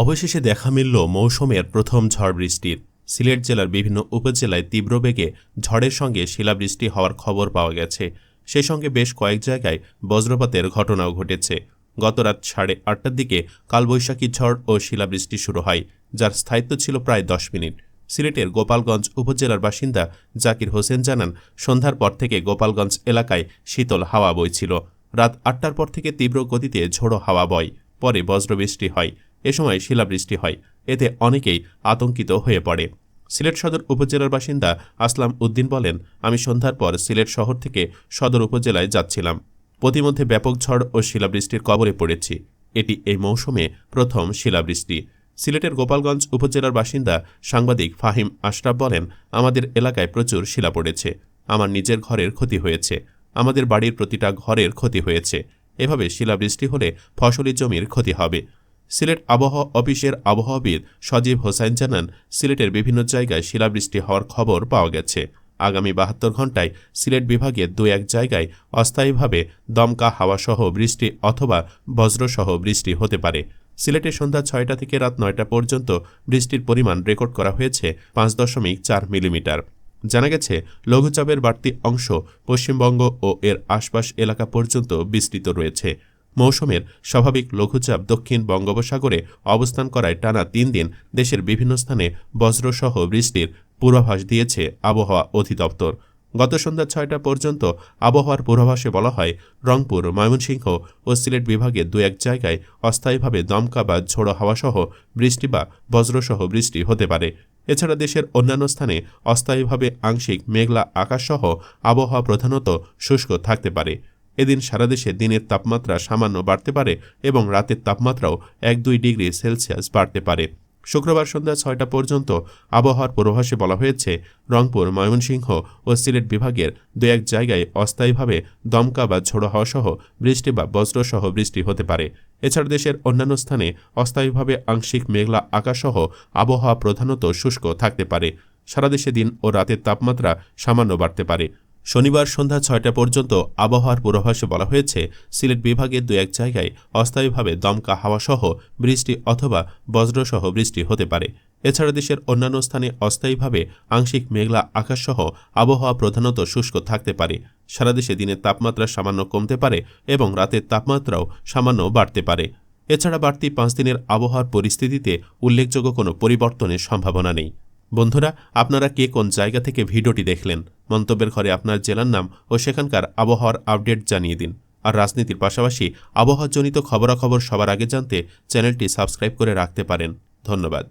অবশেষে দেখা মিলল মৌসুমের প্রথম ঝড় বৃষ্টির সিলেট জেলার বিভিন্ন উপজেলায় তীব্র বেগে ঝড়ের সঙ্গে শিলাবৃষ্টি হওয়ার খবর পাওয়া গেছে। সেই সঙ্গে বেশ কয়েক জায়গায় বজ্রপাতের ঘটনাও ঘটেছে। গতরাত সাড়ে আটটার দিকে কালবৈশাখী ঝড় ও শিলাবৃষ্টি শুরু হয়, যার স্থায়িত্ব ছিল প্রায় দশ মিনিট। সিলেটের গোপালগঞ্জ উপজেলার বাসিন্দা জাকির হোসেন জানান, সন্ধ্যার পর থেকে গোপালগঞ্জ এলাকায় শীতল হাওয়া বইছিল। রাত আটটার পর থেকে তীব্র গতিতে ঝোড়ো হাওয়া বয়, পরে বজ্রবৃষ্টি হয়। এ সময় শিলাবৃষ্টি হয়। এতে অনেকেই আতঙ্কিত হয়ে পড়ে। সিলেট সদর উপজেলার বাসিন্দা আসলাম উদ্দিন বলেন, আমি সন্ধ্যার পর সিলেট শহর থেকে সদর উপজেলায় যাচ্ছিলাম। প্রতিমধ্যে ব্যাপক ঝড় ও শিলাবৃষ্টির কবলে পড়েছি। এটি এই মৌসুমে প্রথম শিলাবৃষ্টি। সিলেটের গোপালগঞ্জ উপজেলার বাসিন্দা সাংবাদিক ফাহিম আশরাফ বলেন, আমাদের এলাকায় প্রচুর শিলা পড়েছে। আমার নিজের ঘরের ক্ষতি হয়েছে। আমাদের বাড়ির প্রতিটা ঘরের ক্ষতি হয়েছে। এভাবে শিলাবৃষ্টি হলে ফসলি জমির ক্ষতি হবে। সিলেট আবহাওয়া অফিসের আবহাওয়াবিদ সজীব হোসাইন জানান, সিলেটের বিভিন্ন জায়গায় শিলাবৃষ্টি হওয়ার খবর পাওয়া গেছে। আগামী বাহাত্তর ঘণ্টায় সিলেট বিভাগের দু এক জায়গায় অস্থায়ীভাবে দমকা হাওয়াসহ বৃষ্টি অথবা বজ্রসহ বৃষ্টি হতে পারে। সিলেটে সন্ধ্যা ছয়টা থেকে রাত নয়টা পর্যন্ত বৃষ্টির পরিমাণ রেকর্ড করা হয়েছে পাঁচ দশমিক চার মিলিমিটার। জানা গেছে, লঘুচাপের বাড়তি অংশ পশ্চিমবঙ্গ ও এর আশপাশ এলাকা পর্যন্ত বিস্তৃত রয়েছে। মৌসুমের স্বাভাবিক লঘুচাপ দক্ষিণ বঙ্গোপসাগরে অবস্থান করায় টানা তিন দিন দেশের বিভিন্ন স্থানে বজ্রসহ বৃষ্টির পূর্বাভাস দিয়েছে আবহাওয়া অধিদপ্তর। গত সন্ধ্যা ছয়টা পর্যন্ত আবহাওয়ার পূর্বাভাসে বলা হয়, রংপুর, ময়মনসিংহ ও সিলেট বিভাগের দু এক জায়গায় অস্থায়ীভাবে দমকা বা ঝোড়ো হাওয়াসহ বৃষ্টি বা বজ্রসহ বৃষ্টি হতে পারে। এছাড়া দেশের অন্যান্য স্থানে অস্থায়ীভাবে আংশিক মেঘলা আকাশসহ আবহাওয়া প্রধানত শুষ্ক থাকতে পারে। এদিন সারা দেশে দিনের তাপমাত্রা সামান্য বাড়তে পারে এবং রাতের তাপমাত্রাও এক দুই ডিগ্রি সেলসিয়াস বাড়তে পারে। শুক্রবার সন্ধ্যা ছয়টা পর্যন্ত আবহাওয়ার পূর্বাভাসে বলা হয়েছে, রংপুর, ময়মনসিংহ ও সিলেট বিভাগের দু এক জায়গায় অস্থায়ীভাবে দমকা বা ঝোড়ো হওয়া সহ বৃষ্টি বা বজ্রসহ বৃষ্টি হতে পারে। এছাড়া দেশের অন্যান্য স্থানে অস্থায়ীভাবে আংশিক মেঘলা আকাশসহ আবহাওয়া প্রধানত শুষ্ক থাকতে পারে। সারা দেশে দিন ও রাতের তাপমাত্রা সামান্য বাড়তে পারে। শনিবার সন্ধ্যা ছয়টা পর্যন্ত আবহাওয়ার পূর্বাভাসে বলা হয়েছে, সিলেট বিভাগের দু এক জায়গায় অস্থায়ীভাবে দমকা হাওয়াসহ বৃষ্টি অথবা বজ্রসহ বৃষ্টি হতে পারে। এছাড়া দেশের অন্যান্য স্থানে অস্থায়ীভাবে আংশিক মেঘলা আকাশসহ আবহাওয়া প্রধানত শুষ্ক থাকতে পারে। সারা দেশে দিনের তাপমাত্রা সামান্য কমতে পারে এবং রাতের তাপমাত্রাও সামান্য বাড়তে পারে। এছাড়া বাড়তি পাঁচ দিনের আবহাওয়ার পরিস্থিতিতে উল্লেখযোগ্য কোনো পরিবর্তনের সম্ভাবনা নেই। বন্ধুরা, আপনারা কে কোন জায়গা থেকে ভিডিওটি দেখলেন? মন্তব্যের ঘরে আপনার জেলার নাম ও সেখানকার আবহাওয়ার আপডেট জানিয়ে দিন। আর রাজনীতির পাশাপাশি আবহাওয়াজনিত খবরাখবর সবার আগে জানতে চ্যানেলটি সাবস্ক্রাইব করে রাখতে পারেন। ধন্যবাদ।